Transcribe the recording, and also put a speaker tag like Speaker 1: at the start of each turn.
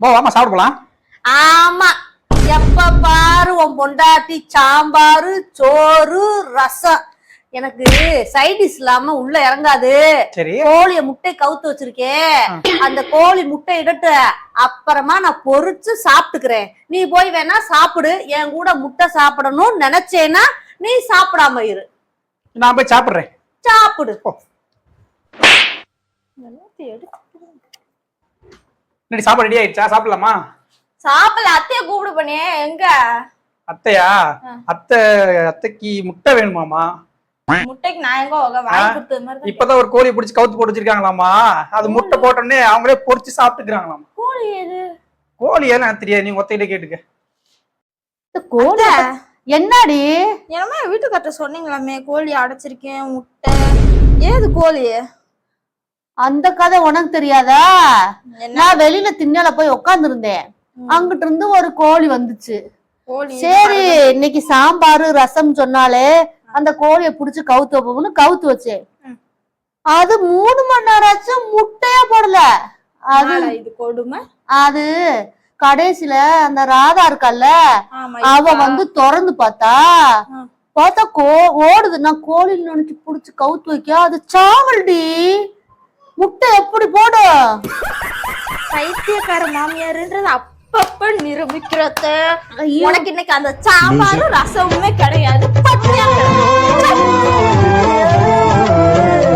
Speaker 1: போ வாமா சாப்பிடலாம்
Speaker 2: ஆமா. எப்ப பாரு உன் பொண்டாட்டி சாம்பாரு சோறு ரசம். எனக்கு சைடிஸ் இல்லாம உள்ள இறங்காது. கோழிய முட்டை கவுத்து வச்சிருக்கேன் அந்த கோழி முட்டை இடட்டு அப்புறமா நான் பொரிச்சு சாப்பிட்டுக்கிறேன். நீ போய் வேணா சாப்பிடு. என் கூட முட்டை சாப்பிடணும்னு நினைச்சேன்னா நீ சாப்பிடாம இரு.
Speaker 1: நான் போய் சாப்பிடுறேன்.
Speaker 2: சாப்பிடு.
Speaker 1: என்னடி சாப்பாடு ரெடி ஆயிடுச்சா? சாப்பிடலாமா?
Speaker 3: சாப்பிடல அத்தைய கூப்பிடு பண்ணே எங்க?
Speaker 1: அத்தையா? அத்தை அத்தைக்கு முட்டை வேணுமாமா
Speaker 3: முட்டைக்கு நான் எங்க உங்க வாங்கி கொடுத்தது மாதிரி தான்
Speaker 1: இப்பதான் ஒரு கோழி பிடிச்சி கவுத்து போட்டு வச்சிருக்காங்களாமா அது முட்டை போட்டோடனே அவங்களே பொரிச்சு சாப்பிட்டுக்கிறாங்களாமா
Speaker 3: கோழி எது?
Speaker 1: கோழி ஏன்னு தெரியாது நீங்க ஒத்தையிட்ட கேட்டுக்க.
Speaker 2: கோழி. என்னடி?
Speaker 3: என்னமே வீட்டுக்கார்ட்ட சொன்னீங்களாமே கோழி அடைச்சிருக்கேன் முட்டை. ஏது கோழி?
Speaker 2: அந்த கதை உனக்கு தெரியாதா? நான் வெளியில திண்ணல போய் உட்கார்ந்து இருந்தேன் அங்கிட்டு இருந்து ஒரு கோழி வந்துச்சு. சரி இன்னைக்கு சாம்பாரு ரசம் சொன்னாலே அந்த கோழிய புடிச்சு கவுத்து வைப்போம்னு கவுத்து வச்சேன். அது மூணு மணி நேரம் ஆச்சும் முட்டையே போடல. அது
Speaker 3: இது கொடுமை.
Speaker 2: அது கடைசியில அந்த ராதா இருக்கல்ல அவ வந்து திறந்து பார்த்தா. பார்த்தா கோ ஓடுது. நான் கோழின்னு நினைச்சு புடிச்சு கவுத்து வைக்க அது சாவல்டி. முட்டை எப்படி போடும்
Speaker 3: பைத்தியக்கார மாமியாருன்றது அப்பப்ப நிரூபிக்கிறத. உனக்கு இன்னைக்கு அந்த சாம்பாரும் ரசமுமே கிடையாது கிடக்கு.